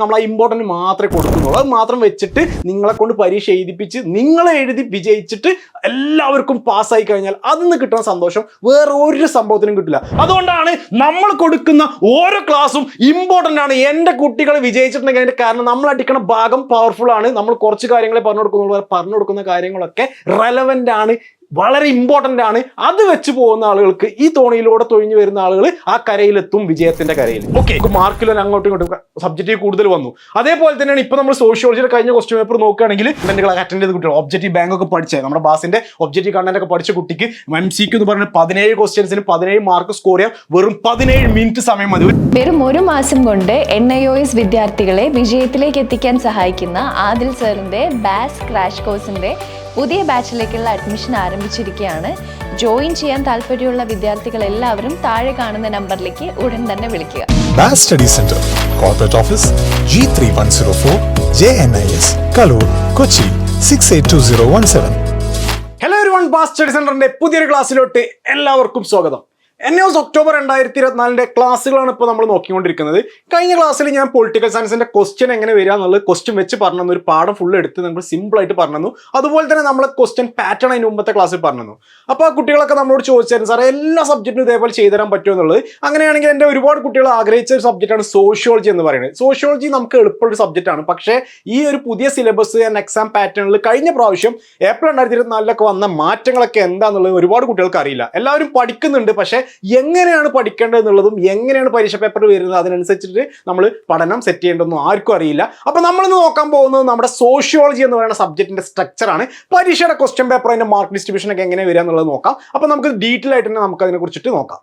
നമ്മൾ ആ ഇമ്പോർട്ടന്റ് മാത്രമേ കൊടുക്കുന്നുള്ളൂ. അത് മാത്രം വെച്ചിട്ട് നിങ്ങളെ കൊണ്ട് പരീക്ഷ എഴുതിപ്പിച്ച് നിങ്ങളെ എഴുതി വിജയിച്ചിട്ട് എല്ലാവർക്കും പാസ്സായി കഴിഞ്ഞാൽ അതിൽ നിന്ന് കിട്ടുന്ന സന്തോഷം വേറെ ഒരു സംഭവത്തിനും കിട്ടില്ല. അതുകൊണ്ടാണ് നമ്മൾ കൊടുക്കുന്ന ഓരോ ക്ലാസ്സും ഇമ്പോർട്ടന്റ് ആണ്. എന്റെ കുട്ടികൾ വിജയിച്ചിട്ടുണ്ടെങ്കിൽ അതിന്റെ കാരണം നമ്മൾ അടിക്കുന്ന ഭാഗം പവർഫുൾ ആണ്. നമ്മൾ കുറച്ച് കാര്യങ്ങളെ പറഞ്ഞു കൊടുക്കുന്നുള്ളൂ. പറഞ്ഞു കൊടുക്കുന്ന കാര്യങ്ങളൊക്കെ റെലവന്റ് ആണ്. വളരെ ഇമ്പോർട്ടന്റ് ആണ്. അത് വെച്ച് പോകുന്ന ആളുകൾക്ക് ഈ തോണിയിലൂടെ തൊഴിഞ്ഞു വരുന്ന ആളുകൾ ആ കരയിലെത്തും വിജയത്തിന്റെ കരയിൽ. ഓക്കെ മാർക്കിൽ അങ്ങോട്ടും ഇങ്ങോട്ടും സബ്ജക്റ്റീവ് കൂടുതൽ വന്നു. അതേപോലെ തന്നെയാണ് ഇപ്പൊ നമ്മൾ സോഷ്യോളജിയുടെ കഴിഞ്ഞ ക്വസ്റ്റ്യൻ പേപ്പർ നോക്കുകയാണെങ്കിൽ നിങ്ങൾ അറ്റൻഡ് ചെയ്ത കുട്ടികൾ ഒബ്ജക്റ്റീവ് ബാങ്ക് ഒക്കെ പഠിച്ചത് നമ്മുടെ ബാസിന്റെ ഒബ്ജക്റ്റീവ് കണ്ടന്റ് ഒക്കെ പഠിച്ച കുട്ടിക്ക് എം സി എന്ന് പറഞ്ഞ പതിനേഴ് ക്വസ്റ്റ്യൻസിന് പതിനേഴ് മാർക്ക് സ്കോർ ചെയ്യാം വെറും പതിനേഴ് മിനിറ്റ് സമയം മതി. വെറും ഒരു മാസം കൊണ്ട് എൻ ഐ ഒ എസ് വിദ്യാർത്ഥികളെ വിജയത്തിലേക്ക് എത്തിക്കാൻ സഹായിക്കുന്ന ആദിൽ സാറിന്റെ ബാസ് ക്രാഷ് കോഴ്സിന്റെ പുതിയ ബാച്ചിലേക്കുള്ള അഡ്മിഷൻ ആരംഭിച്ചിരിക്കുകയാണ്. ജോയിൻ ചെയ്യാൻ താല്പര്യമുള്ള വിദ്യാർത്ഥികൾ എല്ലാവരും താഴെ കാണുന്ന നമ്പറിലേക്ക് ഉടൻ തന്നെ വിളിക്കുക. Bass Study Center, Corporate Office, G3104, two zero one 682017. Hello ഒരു വൺ ബാസ് സ്റ്റഡി സെന്ററിന്റെ പുതിയൊരു ക്ലാസ്സിലോട്ട് എല്ലാവർക്കും സ്വാഗതം. എൻ എസ് ഒക്ടോബർ രണ്ടായിരത്തി ഇരുപത്തിനാലിന്റെ ക്ലാസ്സുകളാണ് ഇപ്പോൾ നമ്മൾ നോക്കിക്കൊണ്ടിരിക്കുന്നത്. കഴിഞ്ഞ ക്ലാസ്സിൽ ഞാൻ പൊളിറ്റിക്കൽ സയൻസിന്റെ ക്വസ്റ്റ്യൻ എങ്ങനെ വരിക എന്നുള്ളത് ക്വസ്റ്റ്യൻ വെച്ച് പറഞ്ഞു ഒരു പാഠം ഫുൾ എടുത്ത് നമ്മൾ സിമ്പിളായിട്ട് പറഞ്ഞു അതുപോലെ തന്നെ നമ്മൾ ക്വസ്റ്റ്യൻ പാറ്റേൺ അതിന് മുമ്പത്തെ ക്ലാസ്സിൽ പറഞ്ഞു അപ്പോൾ ആ കുട്ടികളൊക്കെ നമ്മളോട് ചോദിച്ചായിരുന്നു സാറേ എല്ലാ സബ്ജക്റ്റും ഇതേപോലെ ചെയ്തു തരാൻ പറ്റുമോ എന്നുള്ളത്? അങ്ങനെയാണെങ്കിൽ എന്റെ ഒരുപാട് കുട്ടികൾ ആഗ്രഹിച്ച ഒരു സബ്ജക്റ്റാണ് സോഷ്യോളജി എന്ന് പറയുന്നത്. സോഷ്യോളജി നമുക്ക് എളുപ്പമുള്ള സബ്ജക്റ്റാണ് പക്ഷേ ഈ ഒരു പുതിയ സിലബസ് ആൻഡ് എക്സാം പാറ്റേണിൽ കഴിഞ്ഞ പ്രാവശ്യം ഏപ്രിൽ രണ്ടായിരത്തി ഇരുപത്തിനാലിലൊക്കെ വന്ന മാറ്റങ്ങളൊക്കെ എന്താണെന്നുള്ളത് ഒരുപാട് കുട്ടികൾക്ക് അറിയില്ല. എല്ലാവരും പഠിക്കുന്നുണ്ട് പക്ഷേ എങ്ങനെയാണ് പഠിക്കേണ്ടത് എന്നുള്ളതും എങ്ങനെയാണ് പരീക്ഷ പേപ്പർ വരുന്നത് അതിനനുസരിച്ചിട്ട് നമ്മൾ പഠനം സെറ്റ് ചെയ്യേണ്ടതൊന്നും ആർക്കും അറിയില്ല. അപ്പോൾ നമ്മളിന്ന് നോക്കാൻ പോകുന്നത് നമ്മുടെ സോഷ്യോളജി എന്ന് പറയുന്ന സബ്ജക്റ്റിന്റെ സ്ട്രക്ചറാണ് പരീക്ഷയുടെ ക്വസ്റ്റ്യൻ പേപ്പർ അതിന്റെ മാർക്ക് ഡിസ്ട്രിബ്യൂഷനൊക്കെ എങ്ങനെ വരിക എന്നുള്ളത് നോക്കാം. അപ്പോൾ നമുക്ക് ഡീറ്റെയിൽ ആയിട്ട് തന്നെ നമുക്ക് അതിനെക്കുറിച്ചിട്ട് നോക്കാം.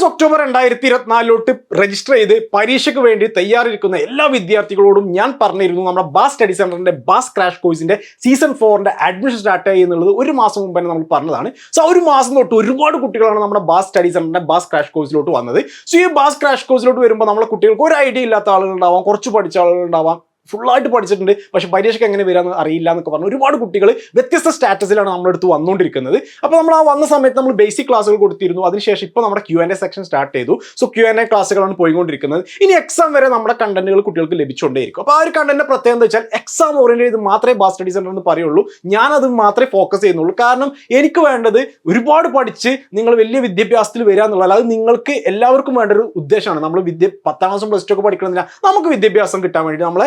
എൻ ഒക്ടോബർ രണ്ടായിരത്തി ഇരുപത്തിനാലിലോട്ട് രജിസ്റ്റർ ചെയ്ത് പരീക്ഷയ്ക്ക് വേണ്ടി തയ്യാറിരിക്കുന്ന എല്ലാ വിദ്യാർത്ഥികളോടും ഞാൻ പറഞ്ഞിരുന്നു നമ്മുടെ ബാസ് സ്റ്റഡി സെന്ററിന്റെ ബാസ് ക്രാഷ് കോഴ്സിന്റെ സീസൺ ഫോറിന്റെ അഡ്മിഷൻ സ്റ്റാർട്ട് എന്നുള്ളത് ഒരു മാസം മുമ്പ് തന്നെ നമ്മൾ പറഞ്ഞതാണ്. സോ ഒരു മാസം തൊട്ട് ഒരുപാട് കുട്ടികളാണ് നമ്മുടെ ബാസ് സ്റ്റഡി സെന്ററിന്റെ ബാസ് ക്രാഷ് കോഴ്സിലോട്ട് വന്നത്. സോ ഈ ബാസ് ക്രാഷ് കോഴ്സിലോട്ട് വരുമ്പോൾ നമ്മളെ കുട്ടികൾക്ക് ഒരു ഐഡിയ ഇല്ലാത്ത ആളുകളുണ്ടാവാം കുറച്ച് പഠിച്ച ആളുകളുണ്ടാവാം. ഫുള്ളായിട്ട് പഠിച്ചിട്ടുണ്ട്. പക്ഷെ പരീക്ഷയ്ക്ക് എങ്ങനെ വരാമെന്ന് അറിയില്ല എന്നൊക്കെ പറഞ്ഞു ഒരുപാട് കുട്ടികൾ വ്യത്യസ്ത സ്റ്റാറ്റസിലാണ് നമ്മളെടുത്ത് വന്നുകൊണ്ടിരിക്കുന്നത് അപ്പോൾ നമ്മൾ ആ വന്ന സമയത്ത് നമ്മൾ ബേസിക് ക്ലാസ്സുകൾ കൊടുത്തിരുന്നു. അതിനുശേഷം ഇപ്പോൾ നമ്മുടെ Q and A section start ചെയ്തു. സോ ക്യു ആൻഡ് എ ക്ലാസ്സുകളാണ് പോയിക്കൊണ്ടിരിക്കുന്നത്. ഇനി എക്സാം വരെ നമ്മുടെ കണ്ടന്റുകൾ കുട്ടികൾക്ക് ലഭിച്ചുകൊണ്ടേയിരിക്കും. അപ്പോൾ ആ ഒരു കണ്ടന്റ് പ്രത്യേകത എന്താ വെച്ചാൽ എക്സാം ഓറിയന്റഡ് ഇത് മാത്രമേ ബാസ് സ്റ്റഡി സെന്റർ എന്ന് പറയുള്ളൂ. ഞാനത് മാത്രമേ ഫോക്കസ് ചെയ്യുന്നുള്ളൂ. കാരണം എനിക്ക് വേണ്ടത് ഒരുപാട് പഠിച്ച് നിങ്ങൾ വലിയ വിദ്യാഭ്യാസത്തിൽ വരിക എന്നുള്ളത് അത് നിങ്ങൾക്ക് എല്ലാവർക്കും വേണ്ട ഒരു ഉദ്ദേശമാണ്. നമ്മൾ വിദ്യ പത്താം ക്ലാസ്സും പ്ലസ് ടു ഒക്കെ പഠിക്കണമെന്നില്ല നമുക്ക് വിദ്യാഭ്യാസം കിട്ടാൻ വേണ്ടി നമ്മളെ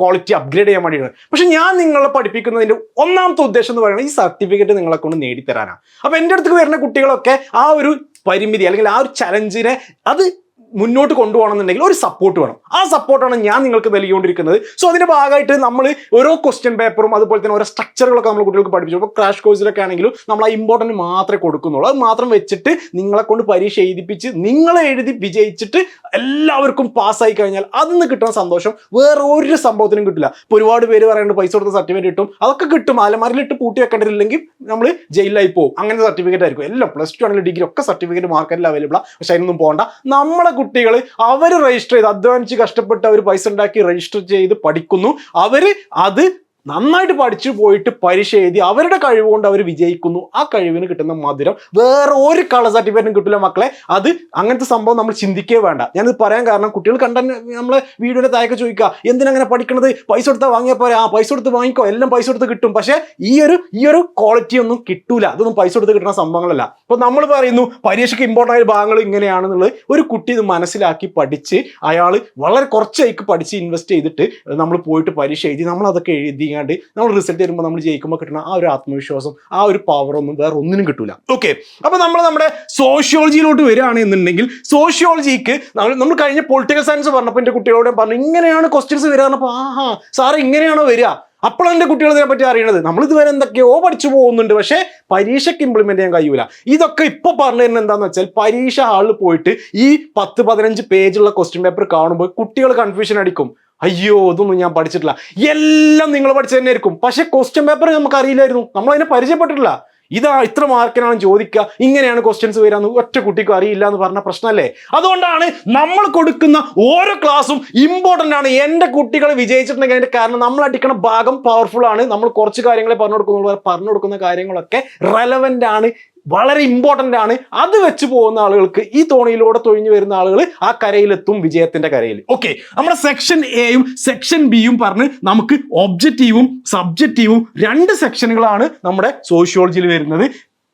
ക്വാളിറ്റി അപ്ഗ്രേഡ് ചെയ്യാൻ വേണ്ടിയിട്ട്. പക്ഷെ ഞാൻ നിങ്ങളെ പഠിപ്പിക്കുന്നതിന്റെ ഒന്നാമത്തെ ഉദ്ദേശം എന്ന് പറയുന്നത് ഈ സർട്ടിഫിക്കറ്റ് നിങ്ങളെ കൊണ്ട് നേടിത്തരാനാണ്. അപ്പൊ എന്റെ അടുത്ത് വരുന്ന കുട്ടികളൊക്കെ ആ ഒരു പരിമിതി അല്ലെങ്കിൽ ആ ഒരു ചലഞ്ചിനെ അത് മുന്നോട്ട് കൊണ്ടുപോകണമെന്നുണ്ടെങ്കിൽ ഒരു സപ്പോർട്ട് വേണം. ആ സപ്പോർട്ടാണ് ഞാൻ നിങ്ങൾക്ക് നൽകിക്കൊണ്ടിരിക്കുന്നത്. സോ അതിന്റെ ഭാഗമായിട്ട് നമ്മൾ ഓരോ ക്വസ്റ്റ്യൻ പേപ്പറും അതുപോലെ തന്നെ ഓരോ സ്ട്രക്ചറുകളൊക്കെ നമ്മൾ കുട്ടികൾക്ക് പഠിപ്പിച്ചു. ഇപ്പോൾ ക്രാഷ് കോഴ്സിലൊക്കെ ആണെങ്കിലും നമ്മൾ ആ ഇമ്പോർട്ടന്റ് മാത്രമേ കൊടുക്കുന്നുള്ളൂ. അത് മാത്രം വെച്ചിട്ട് നിങ്ങളെ കൊണ്ട് പരീക്ഷ എഴുതിപ്പിച്ച് നിങ്ങളെ എഴുതി വിജയിച്ചിട്ട് എല്ലാവർക്കും പാസ്സായി കഴിഞ്ഞാൽ അതിൽ നിന്ന് കിട്ടുന്ന സന്തോഷം വേറെ ഒരു സംഭവത്തിനും കിട്ടില്ല. ഇപ്പോൾ ഒരുപാട് പേര് പറയുന്നുണ്ട് പൈസ കൊടുത്ത സർട്ടിഫിക്കറ്റ് കിട്ടും. അതൊക്കെ കിട്ടും. അലമാരിലിട്ട് പൂട്ടി വെക്കേണ്ടതില്ലെങ്കിൽ നമ്മൾ ജയിലിലായി പോകും അങ്ങനെ സർട്ടിഫിക്കറ്റ് ആയിരിക്കും. എല്ലാം പ്ലസ് ടു ആണെങ്കിലും ഡിഗ്രി ഒക്കെ സർട്ടിഫിക്കറ്റ് മാർക്കറ്റിൽ അവൈലബിൾ ആണ് പക്ഷേ അതിനൊന്നും പോകണ്ട നമ്മളെ കുട്ടികൾ അവർ രജിസ്റ്റർ ചെയ്ത് അധ്വാനിച്ച് കഷ്ടപ്പെട്ട് അവർ പൈസ ഉണ്ടാക്കി രജിസ്റ്റർ ചെയ്ത് പഠിക്കുന്നു. അവർ അത് നന്നായിട്ട് പഠിച്ചു പോയിട്ട് പരീക്ഷ എഴുതി അവരുടെ കഴിവ് കൊണ്ട് അവർ വിജയിക്കുന്നു. ആ കഴിവിന് കിട്ടുന്ന മധുരം വേറെ ഒരു കളർ സർട്ടിഫിക്കറ്റും കിട്ടില്ല മക്കളെ. അത് അങ്ങനത്തെ സംഭവം നമ്മൾ ചിന്തിക്കേ വേണ്ട. ഞാനിത് പറയാൻ കാരണം കുട്ടികൾ കണ്ട നമ്മളെ വീഡിയോയുടെ തായൊക്കെ ചോദിക്കുക എന്തിനങ്ങനെ പഠിക്കണത്? പൈസ കൊടുത്താൽ വാങ്ങിയാൽ പോരാ? ആ പൈസ കൊടുത്ത് വാങ്ങിക്കോ. എല്ലാം പൈസ കൊടുത്ത് കിട്ടും. പക്ഷേ ഈ ഒരു ഈ ഒരു ക്വാളിറ്റി ഒന്നും കിട്ടൂല. അതൊന്നും പൈസ കൊടുത്ത് കിട്ടുന്ന സംഭവങ്ങളല്ല. അപ്പോൾ നമ്മൾ പറയുന്നു പരീക്ഷയ്ക്ക് ഇമ്പോർട്ടന്റ് ആയ ഭാഗങ്ങൾ ഇങ്ങനെയാണെന്നുള്ളത് ഒരു കുട്ടി ഇത് മനസ്സിലാക്കി പഠിച്ച് അയാൾ വളരെ കുറച്ചേക്ക് പഠിച്ച് ഇൻവെസ്റ്റ് ചെയ്തിട്ട് നമ്മൾ പോയിട്ട് പരീക്ഷ എഴുതി നമ്മൾ അതൊക്കെ എഴുതിയാണ്ട് നമ്മൾ റിസൾട്ട് വരുമ്പോൾ നമ്മൾ ജയിക്കുമ്പോൾ കിട്ടുന്ന ആ ഒരു ആത്മവിശ്വാസം ആ ഒരു പവർ ഒന്നും വേറെ ഒന്നിനും കിട്ടൂല. ഓക്കെ അപ്പോൾ നമ്മൾ നമ്മുടെ സോഷ്യോളജിയിലോട്ട് വരികയാണെന്നുണ്ടെങ്കിൽ സോഷ്യോളജിക്ക് നമ്മൾ കഴിഞ്ഞ പൊളിറ്റിക്കൽ സയൻസ് പറഞ്ഞപ്പോൾ എന്റെ കുട്ടികളോട് പറഞ്ഞു ഇങ്ങനെയാണ് ക്വസ്റ്റ്യൻസ് വരിക. പറഞ്ഞപ്പോൾ ആഹാ സാറ് ഇങ്ങനെയാണോ വരിക? അപ്പോൾ എന്റെ കുട്ടികൾ ഇതിനെ പറ്റി അറിയണത്. നമ്മൾ ഇതുവരെ എന്തൊക്കെയോ പഠിച്ചു പോകുന്നുണ്ട് പക്ഷേ പരീക്ഷയ്ക്ക് ഇംപ്ലിമെന്റ് ചെയ്യാൻ കഴിയൂല. ഇതൊക്കെ ഇപ്പോൾ പറഞ്ഞു തരുന്നത് എന്താണെന്ന് വെച്ചാൽ പരീക്ഷ ഹാളിൽ പോയിട്ട് ഈ പത്ത് പതിനഞ്ച് പേജുള്ള ക്വസ്റ്റ്യൻ പേപ്പർ കാണുമ്പോൾ കുട്ടികൾ കൺഫ്യൂഷൻ അടിക്കും. അയ്യോ ഇതൊന്നും ഞാൻ പഠിച്ചിട്ടില്ല. എല്ലാം നിങ്ങൾ പഠിച്ചു തന്നെ ആയിരിക്കും പക്ഷെ ക്വസ്റ്റ്യൻ പേപ്പർ നമുക്ക് അറിയില്ലായിരുന്നു നമ്മൾ അതിനെ പരിചയപ്പെട്ടിട്ടില്ല. ഇതാ ഇത്ര മാർക്കിനാണ് ചോദിക്കുക. ഇങ്ങനെയാണ് ക്വസ്റ്റ്യൻസ് വരാന്ന് ഒറ്റ കുട്ടിക്കും അറിയില്ല എന്ന് പറഞ്ഞ പ്രശ്നമല്ലേ? അതുകൊണ്ടാണ് നമ്മൾ കൊടുക്കുന്ന ഓരോ ക്ലാസ്സും ഇമ്പോർട്ടന്റ് ആണ്. എന്റെ കുട്ടികൾ വിജയിച്ചിട്ടുണ്ടെങ്കിൽ അതിന്റെ കാരണം നമ്മൾ അടിക്കുന്ന ഭാഗം പവർഫുൾ ആണ്. നമ്മൾ കുറച്ച് കാര്യങ്ങളെ പറഞ്ഞു കൊടുക്കുന്നുള്ളൂ പറഞ്ഞു കൊടുക്കുന്ന കാര്യങ്ങളൊക്കെ റെലവന്റ് ആണ്. വളരെ ഇമ്പോർട്ടന്റ് ആണ്. അത് വെച്ച് പോകുന്ന ആളുകൾക്ക് ഈ തോണിയിലൂടെ തൊഴിഞ്ഞു വരുന്ന ആളുകൾ ആ കരയിലെത്തും വിജയത്തിന്റെ കരയിൽ. ഓക്കെ നമ്മുടെ സെക്ഷൻ എയും സെക്ഷൻ ബിയും പറഞ്ഞ് നമുക്ക് ഒബ്ജക്റ്റീവും സബ്ജക്റ്റീവും രണ്ട് സെക്ഷനുകളാണ് നമ്മുടെ സോഷ്യോളജിയിൽ വരുന്നത്.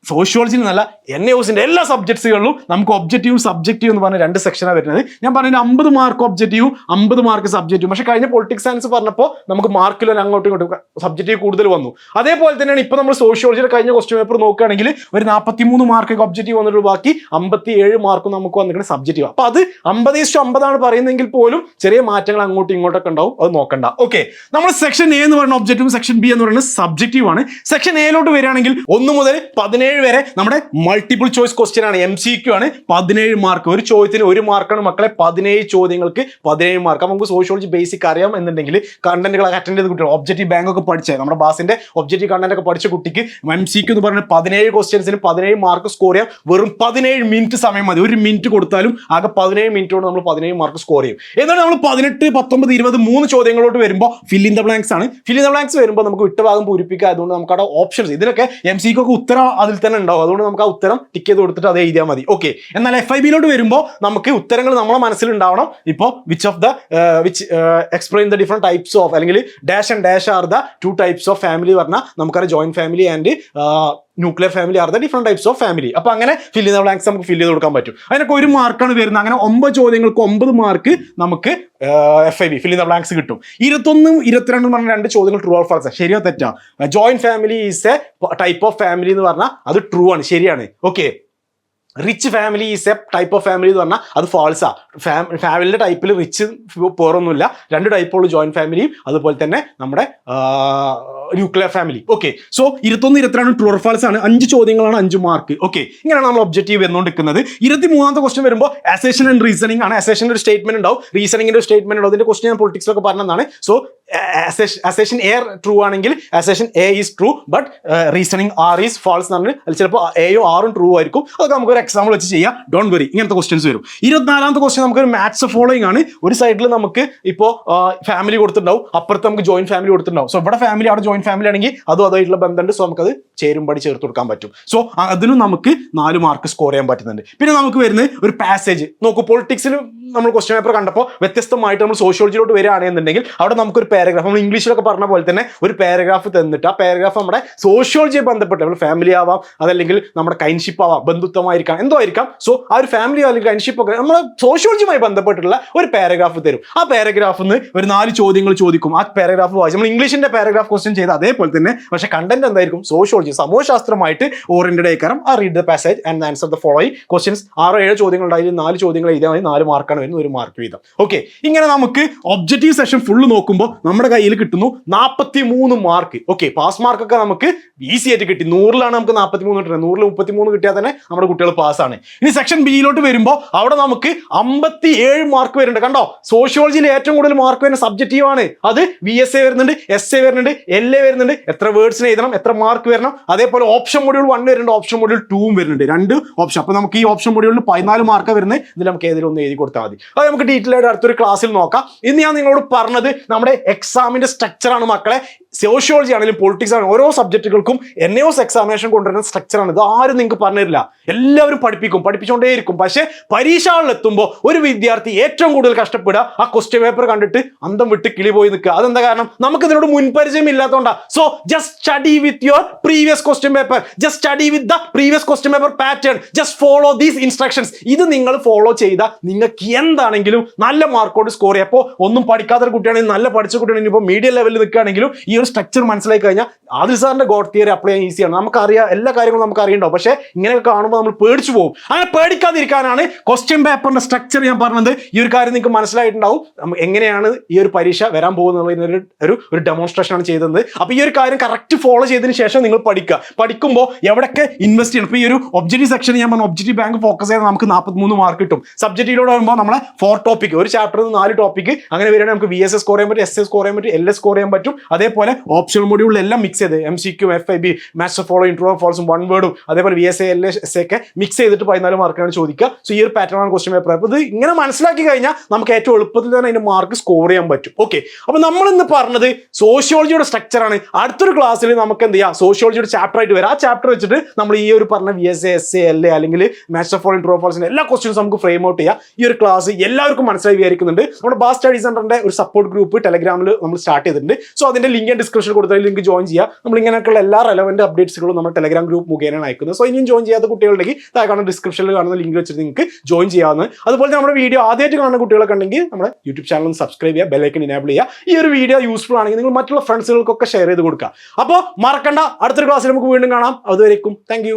സോഷ്യോളജിയിൽ നല്ല എൻ എസിന്റെ എല്ലാ സബ്ജക്ട്സുകളിലും നമുക്ക് ഒബ്ജക്റ്റീവും സബ്ജക്റ്റീവ് എന്ന് പറഞ്ഞ രണ്ട് സെക്ഷനാണ് വരുന്നത്. ഞാൻ പറഞ്ഞ അമ്പത് മാർക്ക് ഒബ്ജക്റ്റീവ് അമ്പത് മാർക്ക് സബ്ജക്റ്റീവും പക്ഷേ കഴിഞ്ഞ പൊളിറ്റിക്സ് സയൻസ് പറഞ്ഞപ്പോൾ നമുക്ക് മാർക്കിലോ അങ്ങോട്ടും ഇങ്ങോട്ടും സബ്ജക്റ്റീവ് കൂടുതൽ വന്നു. അതേപോലെ തന്നെയാണ് ഇപ്പോൾ നമ്മൾ സോഷ്യോളജിയുടെ കഴിഞ്ഞ ക്വസ്റ്റ്യൻ പേപ്പർ നോക്കുകയാണെങ്കിൽ ഒരു നാൽപ്പത്തി മൂന്ന് മാർക്ക് ഒബ്ജക്റ്റീവ് വന്നിട്ട് ബാക്കി അമ്പത്തി ഏഴ് മാർക്ക് നമുക്ക് വന്നിട്ട് സബ്ജക്റ്റീവ് അപ്പോൾ അത് അമ്പത് ഇഷ്ടം അമ്പതാണ് പറയുന്നതെങ്കിൽ പോലും ചെറിയ മാറ്റങ്ങൾ അങ്ങോട്ടും ഇങ്ങോട്ടൊക്കെ ഉണ്ടാവും. അത് നോക്കണ്ട. ഓക്കെ നമ്മൾ സെക്ഷൻ എ എന്ന് പറയുന്ന ഒബ്ജക്റ്റീവ് സെക്ഷൻ ബി എന്ന് പറയുന്നത് സബ്ജക്റ്റീവ് ആണ്. സെക്ഷൻ എയിലോട്ട് വരികയാണെങ്കിൽ ഒന്ന് മുതൽ പതിനേഴ് വരെ നമ്മുടെ മൾട്ടിപ്പിൾ ചോയ്സ് ക്വസ്റ്റ്യൻ ആണ്. എം സി ക്യു ആണ്. പതിനേഴ് മാർക്ക് ഒരു ചോദ്യത്തിന് ഒരു മാർക്കാണ് മക്കളെ. പതിനേഴ് ചോദ്യങ്ങൾക്ക് പതിനേഴ് മാർക്ക് നമുക്ക് സോഷ്യോളജി ബേസിക് അറിയാം എന്നുണ്ടെങ്കിൽ കണ്ടന്റുകൾ അറ്റൻഡ് ചെയ്ത കുട്ടികൾ ഒബ്ജക്റ്റീവ് ബാങ്ക് ഒക്കെ പഠിച്ചത് നമ്മുടെ ബാസിന്റെ ഒബ്ജക്റ്റീവ് കണ്ടന്റ് ഒക്കെ പഠിച്ച കുട്ടിക്ക് എം സി ക്യു എന്ന് പറഞ്ഞ പതിനേഴ് ക്വസ്റ്റ്യൻസിന് പതിനേഴ് മാർക്ക് സ്കോർ ചെയ്യാം. വെറും പതിനേഴ് മിനിറ്റ് സമയം മതി. ഒരു മിനിറ്റ് കൊടുത്താലും ആകെ പതിനേഴ് മിനിറ്റ് കൊണ്ട് നമ്മൾ പതിനേഴ് മാർക്ക് സ്കോർ ചെയ്യും. എന്നാൽ നമ്മൾ പതിനെട്ട് പത്തൊമ്പത് ഇരുപത് മൂന്ന് ചോദ്യങ്ങളോട്ട് വരുമ്പോൾ ഫിൽ ഇൻ ദ ബ്ലാങ്ക്സ് ആണ്. ഫിൽ ഇൻ ദ ബ്ലാങ്ക്സ് വരുമ്പോൾ നമുക്ക് വിട്ട ഭാഗം പൂരിപ്പിക്കുക അതുകൊണ്ട് നമുക്ക് അവിടെ ഓപ്ഷൻസ് ഇതിനൊക്കെ എം സിക്ക് ഒക്കെ ഉത്തരം അതിൽ തന്നെ ഉണ്ടാവും. അതുകൊണ്ട് നമുക്ക് ആ ഉത്തരം ടിക്ക് ചെയ്ത് കൊടുത്തിട്ട് അത് എഴുതിയാൽ മതി. ഓക്കെ എന്നാൽ എഫ് ഐ ബിയിലോട്ട് വരുമ്പോൾ നമുക്ക് ഉത്തരങ്ങൾ നമ്മളെ മനസ്സിലുണ്ടാവണം. ഇപ്പോൾ which of the which explain the different types of അല്ലെങ്കിൽ dash and dash are the two types of family പറഞ്ഞാൽ നമുക്കറിയാം. Joint family and nuclear family are the different types of family അപ്പോൾ അങ്ങനെ ഫില്ല് ചെയ്യുന്ന ബ്ലാങ്ക്സ് നമുക്ക് fill ചെയ്ത് കൊടുക്കാൻ പറ്റും. അതിനൊക്കെ ഒരു മാർക്കാണ് വരുന്നത്. അങ്ങനെ ഒമ്പത് ചോദ്യങ്ങൾക്ക് ഒമ്പത് മാർക്ക് നമുക്ക് എഫ് ഐ ബി ഫില്ല് ചെയ്യുന്ന ബ്ലാങ്ക്സ് കിട്ടും. ഇരുപത്തൊന്നും ഇരുപത്തിരണ്ടും പറഞ്ഞ രണ്ട് ചോദ്യങ്ങൾ ട്രൂ ഓർ ഫാൾസ് ശരിയോ തെറ്റാ? Joint family is a type of family എന്ന് പറഞ്ഞാൽ അത് ട്രൂ ആണ് ശരിയാണ്. Okay rich family is a type of family എന്ന് പറഞ്ഞാൽ അത് ഫാൾസാ ഫാമിലിയുടെ ടൈപ്പിൽ റിച്ച് പോറൊന്നുമില്ല രണ്ട് ടൈപ്പുള്ള ജോയിന്റ് ഫാമിലിയും അതുപോലെ തന്നെ നമ്മുടെ ന്യൂക്ലിയർ ഫാമിലി ഓക്കെ സോ ഇരുപത്തൊന്ന് ഇരുപത്തിരണ്ട് ട്രൂ ഫാൾസ് ആണ്. അഞ്ച് ചോദ്യങ്ങളാണ് അഞ്ച് മാർക്ക് ഓക്കെ ഇങ്ങനെയാണ് നമ്മൾ ഒബ്ജക്റ്റീവ് എന്നുകൊണ്ടിരിക്കുന്നത് ഇരുപത്തി മൂന്നാമത്തെ ക്വസ്റ്റൻ വരുമ്പോൾ അസേഷൻ ആൻഡ് റീസണിംഗ് ആണ് അസേഷന്റെ ഒരു സ്റ്റേറ്റ്മെന്റ് ഉണ്ടാവും. റീസണിങ്ങിന്റെ ഒരു സ്റ്റേറ്റ്മെന്റ് ഉണ്ടാവും. അതിന്റെ ക്വസ്റ്റൻ ഞാൻ പൊളിറ്റിക്സിലൊക്കെ പറഞ്ഞതാണ്. So assertion A R true ആണെങ്കിൽ assertion A is true but reasoning R is false എന്ന് പറഞ്ഞാൽ ചിലപ്പോൾ എയോ ആറും ട്രൂ ആയിരിക്കും. അതൊക്കെ നമുക്ക് ഒരു എക്സാമ്പിൾ വെച്ച് ചെയ്യാം. ഡോണ്ട് വെറി ഇങ്ങനത്തെ ക്വസ്റ്റ്യൻസ് വരും. ഇരുപത്തിനാലാമത്തെ ക്വസ്റ്റ്യൻ നമുക്ക് ഒരു മാത്സ് ഫോളോയിങ് ആണ്. ഒരു സൈഡിൽ നമുക്ക് ഇപ്പോൾ ഫാമിലി കൊടുത്തിട്ടുണ്ടാവും. അപ്പുറത്ത് നമുക്ക് ജോയിന്റ് ഫാമിലി കൊടുത്തിട്ടുണ്ടാവും. സോ ഇവിടെ ഫാമിലി അവിടെ ജോയിന്റ് ഫാമിലി ആണെങ്കിൽ അതും അതുമായിട്ടുള്ള ബന്ധമുണ്ട്. സോ നമുക്കത് ചേരുംപടി ചേർത്ത് കൊടുക്കാൻ പറ്റും. സോ അതിനും നമുക്ക് നാല് മാർക്ക് സ്കോർ ചെയ്യാൻ പറ്റുന്നുണ്ട്. പിന്നെ നമുക്ക് വരുന്നത് ഒരു പാസേജ് നോക്കൂ പൊളിറ്റിക്സിൽ നമ്മൾ ക്വസ്റ്റ്യൻ പേപ്പർ കണ്ടപ്പോൾ വ്യത്യസ്തമായിട്ട് നമ്മൾ സോഷ്യോളജിയിലോട്ട് വരികയാണെന്നുണ്ടെങ്കിൽ അവിടെ നമുക്കൊരു പാരഗ്രാഫ് നമ്മൾ ഇംഗ്ലീഷിലൊക്കെ പറഞ്ഞ പോലെ തന്നെ ഒരു പാരഗ്രാഫ് തന്നിട്ട് ആ പാരഗ്രാഫ് നമ്മുടെ സോഷ്യോളജിയെ ബന്ധപ്പെട്ട് നമ്മൾ ഫാമിലി ആവാം അതല്ലെങ്കിൽ നമ്മുടെ കൈൻഷിപ്പ് ആവാം ബന്ധുത്വമായിരിക്കാം എന്തോ ആയിരിക്കാം. സോ ആ ഒരു ഫാമിലി അല്ലെങ്കിൽ കൈൻഷിപ്പ് ഒക്കെ നമ്മൾ സോഷ്യോളജിയുമായി ബന്ധപ്പെട്ടിട്ടുള്ള ഒരു പാരഗ്രാഫ് തരും. ആ പാരഗ്രാഫിൽ നിന്ന് ഒരു നാല് ചോദ്യങ്ങൾ ചോദിക്കും. ആ പാരഗ്രാഫ് വായിച്ച് നമ്മൾ ഇംഗ്ലീഷിന്റെ പാരഗ്രാഫ് ക്വസ്റ്റ്യൻ ചെയ്ത് അതേപോലെ തന്നെ പക്ഷെ കണ്ടന്റ് എന്തായിരിക്കും? സോഷ്യോളജി സമൂഹശാസ്ത്രമായിട്ട് ഓറിയന്റഡ് ആയിക്കാരം ആ read the passage and answer the following questions ആറോ ഏഴ് ചോദ്യങ്ങൾ ഉണ്ടായാലും നാല് ചോദ്യങ്ങൾ എഴുതിയാൽ മതി. നാല് മാർക്കാണ് വരുന്നത്. ഒരു മാർക്ക് വീതം. ഓക്കെ ഇങ്ങനെ നമുക്ക് ഒബ്ജക്റ്റീവ് സെഷൻ ഫുള്ള് നോക്കുമ്പോൾ നമ്മുടെ കയ്യിൽ കിട്ടുന്നു നാൽപ്പത്തി മൂന്ന് മാർക്ക് ഓക്കെ പാസ് മാർക്കൊക്കെ നമുക്ക് ഈസി ആയിട്ട് കിട്ടി. നൂറിലാണ് നമുക്ക് നാൽപ്പത്തി മൂന്ന് കിട്ടുന്നത്. നൂറിൽ മുപ്പത്തി മൂന്ന് കിട്ടിയാൽ തന്നെ നമ്മുടെ കുട്ടികൾ പാസ്സാണ് ഇനി സെക്ഷൻ ബിയിലോട്ട് വരുമ്പോൾ അവിടെ നമുക്ക് അമ്പത്തി ഏഴ് മാർക്ക് വരുന്നുണ്ട്. കണ്ടോ? സോഷ്യോളജിയിൽ ഏറ്റവും കൂടുതൽ മാർക്ക് വരുന്ന സബ്ജക്റ്റീവ് ആണ്. അത് വി എസ് എ വരുന്നുണ്ട് എസ് എ വരുന്നുണ്ട് എൽ എ വരുന്നുണ്ട്. എത്ര വേർഡ്സിന് എഴുതണം എത്ര മാർക്ക് വരണം. അതേപോലെ ഓപ്ഷൻ മൊഡ്യൂൾ വൺ വരുന്നുണ്ട് ഓപ്ഷൻ മൊഡ്യൂൾ ടൂവും വരുന്നുണ്ട്. രണ്ട് ഓപ്ഷൻ അപ്പോൾ നമുക്ക് ഈ ഓപ്ഷൻ മൊഡ്യൂളിൽ പതിനാല് മാർക്ക് വരുന്നത്. ഇതിൽ നമുക്ക് ഏതെങ്കിലും ഒന്ന് എഴുതി കൊടുത്താൽ മതി. അത് നമുക്ക് ഡീറ്റെയിൽ ആയിട്ട് അടുത്തൊരു ക്ലാസ്സിൽ നോക്കാം. ഇന്ന് ഞാൻ നിങ്ങളോട് പറഞ്ഞത് നമ്മുടെ എക്സാമിന്റെ സ്ട്രക്ചറാണ് മക്കളെ. സോഷ്യോളജി ആണെങ്കിലും പൊളിറ്റിക്സ് ആണെങ്കിലും ഓരോ സബ്ജക്റ്റുകൾക്കും എൻ എസ് എക്സാമിനേഷൻ കൊണ്ടുവരുന്ന സ്ട്രക്ചറാണ് ഇത് ആരും നിങ്ങൾക്ക് തരില്ല. എല്ലാവരും പഠിപ്പിക്കും പഠിപ്പിച്ചുകൊണ്ടേയിരിക്കും പക്ഷേ പരീക്ഷകളിലെത്തുമ്പോൾ ഒരു വിദ്യാർത്ഥി ഏറ്റവും കൂടുതൽ കഷ്ടപ്പെടുക ആ ക്വസ്റ്റ്യൻ പേപ്പർ കണ്ടിട്ട് അന്തം വിട്ട് കിളി പോയി നിൽക്കുക. അതെന്താ കാരണം? നമുക്ക് ഇതിനോട് മുൻപരിചയം ഇല്ലാത്തതുകൊണ്ടാണ് so just study with your previous question paper just study with the previous question paper pattern just follow these instructions ഇത് നിങ്ങൾ ഫോളോ ചെയ്താൽ നിങ്ങൾക്ക് എന്താണെങ്കിലും നല്ല മാർക്കോട് സ്കോർ ചെയ്യാം. അപ്പോൾ ഒന്നും പഠിക്കാത്ത കുട്ടിയാണെങ്കിൽ നല്ല പഠിച്ച കുട്ടിയാണെങ്കിൽ ഇപ്പോൾ മീഡിയം ലെവലിൽ നിൽക്കുകയാണെങ്കിലും ഈ ഒരു സ്ട്രക്ചർ മനസ്സിലാക്കി കഴിഞ്ഞാൽ ആദിൽ സാറിന്റെ ഗോഡ് തിയറി അപ്ലൈ ചെയ്യാൻ ഈസിയാണ് നമുക്കറിയാം എല്ലാ കാര്യങ്ങളും നമുക്ക് അറിയണ്ടാവും പക്ഷേ ഇങ്ങനെയൊക്കെ കാണുമ്പോൾ നമ്മൾ പേടിച്ചു പോകും. അങ്ങനെ പേടിക്കാതിരിക്കാനാണ് ക്വസ്റ്റ്യൻ പേപ്പറിന്റെ സ്ട്രക്ചർ ഞാൻ പറഞ്ഞത്. ഈ ഒരു കാര്യം നിങ്ങൾക്ക് മനസ്സിലായിട്ടുണ്ടാവും. എങ്ങനെയാണ് ഈ ഒരു പരീക്ഷ വരാൻ പോകുന്നത് ഒരു ഒരു ഡെമോൺസ്ട്രേഷൻ ആണ് ചെയ്തത്. അപ്പോൾ ഈ ഒരു കാര്യം കറക്റ്റ് ഫോളോ ചെയ്തതിന് ശേഷം നിങ്ങൾ പഠിക്കുക. പഠിക്കുമ്പോൾ എവിടെയൊക്കെ ഇൻവെസ്റ്റ് ചെയ്യണം? ഇപ്പോൾ ഈ ഒരു ഒബ്ജക്റ്റീവ് സെക്ഷൻ ഞാൻ പറഞ്ഞു ഒബ്ജക്റ്റീവ് ബാങ്ക് ഫോക്കസ് ചെയ്താൽ നമുക്ക് നാൽപ്പത്തിമൂന്ന് മാർക്ക് കിട്ടും. സബ്ജക്റ്റിലൂടെ വരുമ്പോൾ നമ്മളെ ഫോർ ടോപ്പിക് ഒരു ചാപ്റ്ററിൽ നിന്ന് നാല് ടോപ്പിക് അങ്ങനെ വരികയാണെങ്കിൽ നമുക്ക് വി എസ് സ്കോർ ചെയ്യാൻ പറ്റും എസ് എസ് സ്കോർ ചെയ്യാൻ പറ്റും എൽ എസ് സ്കോർ ചെയ്യാൻ പറ്റും. അതേപോലെ അതേപോലെ മോഡ്യൂളിൽ എല്ലാം മിക്സ് ചെയ്ത് M C Q F I B master follow intro ഫോൾസും one വേർഡും അതേപോലെ V S A L S ഒക്കെ മിക്സ് ചെയ്തിട്ട് പതിനാല് മാർക്കാണ് ചോദിക്കുക. സോ ഈ ഒരു പാറ്റേൺ ആണ് ക്വസ്റ്റ്യൻ പേപ്പർ അപ്പോൾ ഇത് ഇങ്ങനെ മനസ്സിലാക്കി കഴിഞ്ഞാൽ നമുക്ക് ഏറ്റവും എളുപ്പത്തിൽ തന്നെ അതിന്റെ മാർക്ക് സ്കോർ ചെയ്യാൻ പറ്റും. ഓക്കെ അപ്പോൾ നമ്മൾ ഇന്ന് പറഞ്ഞത് സോഷ്യോളജിയുടെ സ്ട്രക്ചർ ആണ്. അടുത്തൊരു ക്ലാസ്സിൽ നമുക്ക് എന്ത് ചെയ്യാം? സോഷ്യോളജിയുടെ ചാപ്റ്റർ ആയിട്ട് വരാം. ആ ചാപ്റ്റർ വെച്ചിട്ട് നമ്മൾ ഈ ഒരു പറഞ്ഞ V S S A L A അല്ലെങ്കിൽ മാസ്റ്റർ ഫോൾ ഇൻട്രോ ഫോൾസിന്റെ എല്ലാ ക്വസ്റ്റ്യൻസ് നമുക്ക് ഫ്രെയിം ഔട്ട് ചെയ്യാം. ഈ ഒരു ക്ലാസ് എല്ലാവർക്കും മനസ്സിലായി വിചാരിക്കുന്നുണ്ട്. നമ്മുടെ ബാസ് സ്റ്റഡി സെന്ററിന്റെ ഒരു സപ്പോർട്ട് ഗ്രൂപ്പ് ടെലഗ്രാമിൽ നമ്മൾ സ്റ്റാർട്ട് ചെയ്തിട്ടുണ്ട്. സോ അതിന്റെ ലിങ്ക് ഡിസ്ക്രിപ്ഷൻ കൊടുത്താൽ ലിങ്ക് ജോയിൻ ചെയ്യുക നമ്മൾ ഇങ്ങനെയൊക്കെയുള്ള എല്ലാ റെലവന്റ് അപ്ഡേറ്റ്സുകളും നമ്മൾ ടെലഗ്രാം ഗ്രൂപ്പ് മുഖേന അയക്കുന്നത്. സോ ഇനിയും ജോയിൻ ചെയ്യാത്ത കുട്ടികളുണ്ടെങ്കിൽ താഴെ കാണുന്ന ഡിസ്ക്രിപ്ഷനിൽ കാണുന്ന ലിങ്ക് വെച്ചിട്ട് നിങ്ങൾക്ക് ജോയിൻ ചെയ്യാവുന്നത് അതുപോലെ നമ്മുടെ വീഡിയോ ആദ്യമായിട്ട് കാണുന്ന കുട്ടികളൊക്കെ ഉണ്ടെങ്കിൽ നമ്മുടെ യൂട്യൂബ് ചാനൽ സബ്സ്ക്രൈബ് ചെയ്യുക ബെലൈക്കൺ ഇനേബിൾ ചെയ്യുക. ഈ ഒരു വീഡിയോ യൂസ്ഫുൾ ആണെങ്കിൽ നിങ്ങൾ മറ്റുള്ള ഫ്രണ്ട്സുകൾക്കൊക്കെ ഷെയർ ചെയ്ത് കൊടുക്കുക. അപ്പോൾ മറക്കണ്ട. അടുത്തൊരു ക്ലാസ്സിൽ നമുക്ക് വീണ്ടും കാണാം. അതുവരേക്കും താങ്ക്